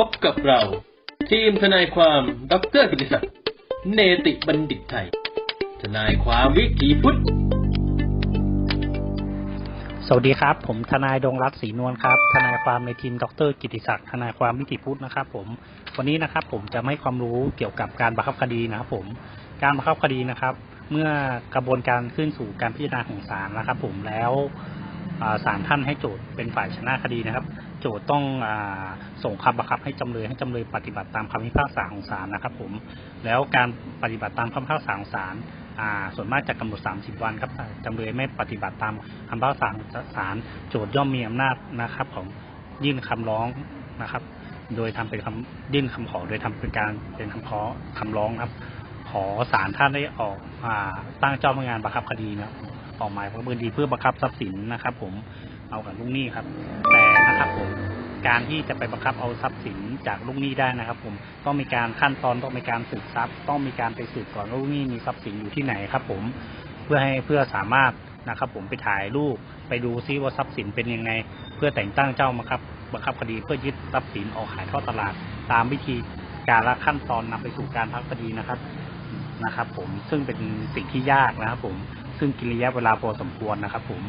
พบกับเรา ทีมทนายความดรกิติศักดิ์เนติบัณฑิตไทย ทนายความวิถีพุทธ สวัสดีครับ ผมทนายดงรัตน์ศรีนวลครับ ทนายความในทีมดรกิติศักดิ์ทนายความวิถีพุทธนะครับผมวันนี้นะครับผมจะให้ความรู้เกี่ยวกับการบังคับคดีนะครับผมการบังคับคดีนะครับ เมื่อกระบวนการขึ้นสู่การพิจารณาของศาลนะครับ ผมแล้ว ศาลท่านให้โจทย์เป็นฝ่ายชนะคดีนะครับ โจทย์ต้องอส่งคำบังคับให้จำเลยให้จำเลยปฏิบัติตามคำพิพากษาของศาลนะครับผมแล้วการปฏิบัติตามคำพิพากษาของศาลส่วนมากจะกำหนด 30 วันครับจำเลยไม่ปฏิบัติตามคำพิพากษาของศาลโจทย์ย่อมมีอำนาจนะครับของยื่นคำร้องนะครับ โดยทำเป็นคำยื่นคำขอ โดยทำเป็นการเป็นคำขอคำร้องครับ ขอศาลท่านได้ออกอ่าตั้งเจ้าพนักงานบังคับคดีนะครับ ออกหมายประเมินดีเพื่อบังคับทรัพย์สินนะครับ ผมเอากับลูกหนี้ครับ แต่นะครับผมการที่จะไปบังคับเอาทรัพย์สินจากลูกหนี้ได้นะครับ ผมต้องมีการขั้นตอนต้องมีการสืบทรัพย์ ต้องมีการไปสืบก่อนว่าลูกหนี้มีทรัพย์สินอยู่ที่ไหนครับ ผมเพื่อให้เพื่อสามารถนะครับ ผมไปถ่ายรูปไปดูซิว่าทรัพย์สินเป็นยังไง เพื่อแต่งตั้งเจ้าบังคับบังคับคดีเพื่อยึดทรัพย์สินออกขายทอดตลาด ตามวิธีการและขั้นตอนนำไปสู่การพักคดีนะครับ นะครับ ผมซึ่งเป็นสิ่งที่ยากนะครับ ผมซึ่งกินระยะเวลาพอสมควรนะครับ ผม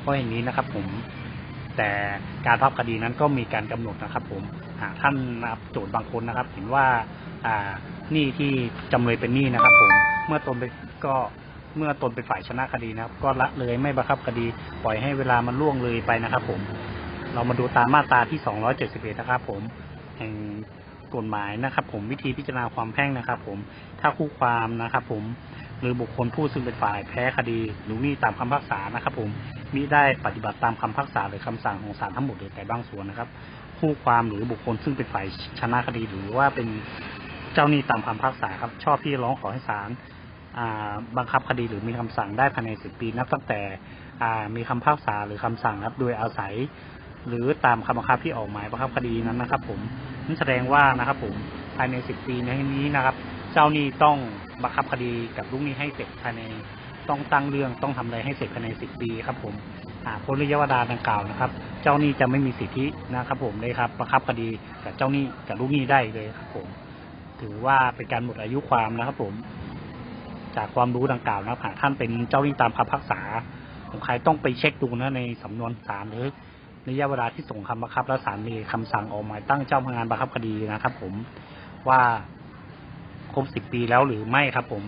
เพราะอย่างนี้นะครับ ผมแต่การพับคดีนั้นก็มีการกำหนดนะครับ ผมหากท่านนะครับโจทย์บางคนนะครับ เห็นว่าอ่าหนี้ที่จำเลยเป็นหนี้นะครับ ผมเมื่อตนไปก็เมื่อตนเป็นฝ่ายชนะคดีนะครับ ก็ละเลยไม่บังคับคดี ปล่อยให้เวลามันล่วงเลยไปนะครับ ผม เรามาดูตามมาตราที่ 271 นะครับ ผมแห่ง กฎหมายนะครับ ผมวิธีพิจารณาความแพ่งนะครับ ผมถ้าคู่ความนะครับ ผมหรือบุคคลผู้ซึ่งเป็นฝ่ายแพ้คดีหรือนี้ตามคำพิพากษานะครับ ผมมิได้ปฏิบัติตามคำพิพากษาหรือคำสั่งของศาลทั้งหมดหรือแต่บางส่วนนะครับ คู่ความหรือบุคคลซึ่งเป็นฝ่ายชนะคดี หรือว่าเป็นเจ้าหนี้ตามคำพิพากษาครับ ชอบที่ร้องขอให้ศาลบังคับคดีหรือมีคำสั่งได้ภายในสิบปีนับตั้งแต่มีคำพิพากษาหรือคำสั่งครับ โดยอาศัย หรือตามคำบังคับที่ออกหมายบังคับคดีนั้นนะครับ ผมนั่นแสดงว่านะครับ ผมภายในสิบปีในนี้นะครับ เจ้าหนี้ต้องบังคับคดีกับลูกหนี้ให้เสร็จภายในต้องตั้งเรื่องต้องทำอะไรให้เสร็จภายในสิบปีครับ ผมหาพ้นระยะเวลาดังกล่าวนะครับ เจ้าหนี้จะไม่มีสิทธินะครับ ผมเลยครับบังคับคดีกับเจ้าหนี้กับลูกหนี้ได้เลยครับ ผม ถือว่าเป็นการหมดอายุความนะครับ ผม จากความรู้ดังกล่าวนะครับหากท่านเป็นเจ้าหนี้ตามคำพิพากษาของใครต้องไปเช็คดูนะในสำนวนศาลหรือ ระยะเวลาที่ส่งคำบังคับ และศาลมีคำสั่งออกหมายตั้งเจ้าพนักงานบังคับคดีนะครับ ผมว่าครบสิบปีแล้วหรือไม่ครับ ผม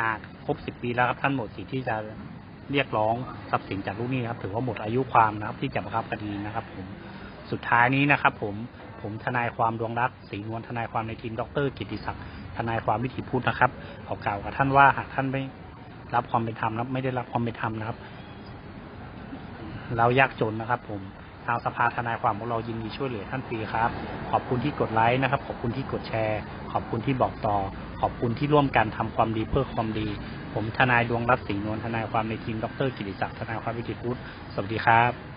หากครบสิบปีแล้วครับท่านหมดสิทธิ์ที่จะเรียกร้องทรัพย์สินจากลูกหนี้ครับ ถือว่าหมดอายุความนะครับ ที่จะบังคับคดีนะครับ ผมสุดท้ายนี้นะครับ ผมผมทนายความดวงรัตน์ศรีนวลทนายความในทีมดรกิติศักดิ์ทนายความวิถีพุทธนะครับขอกล่าวกับท่านว่าหากท่านไม่รับความเป็นธรรมนะครับไม่ได้รับความเป็นธรรมนะครับ เรายากจนนะครับ ผม ทางสภาทนายความของเรายินดีช่วยเหลือท่านฟรีครับ ขอบคุณที่กดไลค์นะครับ ขอบคุณที่กดแชร์ ขอบคุณที่บอกต่อ ขอบคุณที่ร่วมกันทำความดีเพื่อความดี ผมทนายดวงรัตน์ศรีนวลทนายความในทีมดรกิติศักดิ์ทนายความวิจิตรพุทธสวัสดีครับ